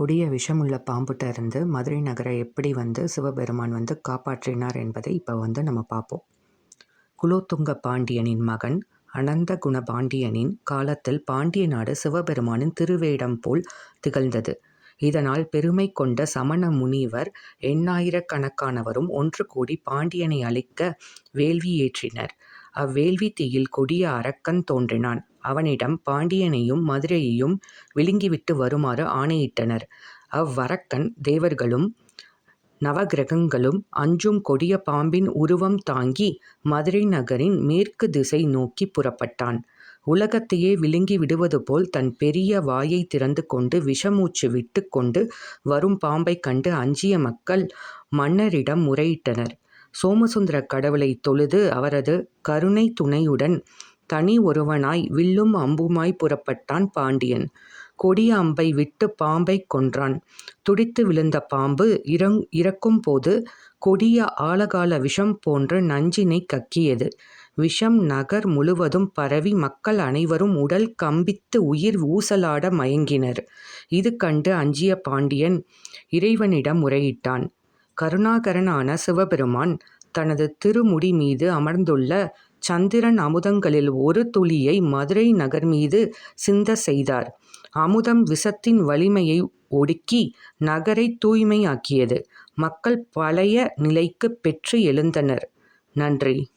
கொடிய விஷமுள்ள பாம்புட்ட இருந்து மதுரை நகரை எப்படி வந்து சிவபெருமான் வந்து காப்பாற்றினார் என்பதை இப்போ வந்து நம்ம பார்ப்போம் குலோத்துங்க பாண்டியனின் மகன் அனந்தகுண பாண்டியனின் காலத்தில் பாண்டிய நாடு சிவபெருமானின் திருவேடம் போல் திகழ்ந்தது. இதனால் பெருமை கொண்ட சமண முனிவர் எண்ணாயிரக்கணக்கானவரும் ஒன்று கூடி பாண்டியனை அழிக்க வேள்வி ஏற்றினர். அவ்வேள்வி தீயில் கொடிய அரக்கன் தோன்றினான். அவனிடம் பாண்டியனையும் மதுரையையும் விழுங்கிவிட்டு வருமாறு ஆணையிட்டனர். அவ்வரக்கன் தேவர்களும் நவக்கிரகங்களும் அஞ்சும் கொடிய பாம்பின் உருவம் தாங்கி மதுரை நகரின் மேற்கு திசை நோக்கி புறப்பட்டான். உலகத்தையே விழுங்கி விடுவது போல் தன் பெரிய வாயை திறந்து கொண்டு விஷமூச்சு விட்டு கொண்டு வரும் பாம்பைக் கண்டு அஞ்சிய மக்கள் மன்னரிடம் முறையிட்டனர். சோமசுந்தர கடவுளை தொழுது அவரது கருணை துணையுடன் தனி ஒருவனாய் வில்லும் அம்புமாய் புறப்பட்டான் பாண்டியன். கொடிய அம்பை விட்டு பாம்பைக் கொன்றான். துடித்து விழுந்த பாம்பு இறங் இறக்கும்போது கொடிய ஆழகால விஷம் போன்று நஞ்சினை கக்கியது. விஷம் நகர் முழுவதும் பரவி மக்கள் அனைவரும் உடல் கம்பித்து உயிர் ஊசலாட மயங்கினர். இது கண்டு அஞ்சிய பாண்டியன் இறைவனிடம் முறையிட்டான். கருணாகரனான சிவபெருமான் தனது திருமுடி மீது அமர்ந்துள்ள சந்திரன் அமுதங்களில் ஒரு துளியை மதுரை நகர் மீது சிந்த செய்தார். அமுதம் விஷத்தின் வலிமையை ஒடுக்கி நகரை தூய்மையாக்கியது. மக்கள் பழைய நிலைக்கு பெற்று எழுந்தனர். நன்றி.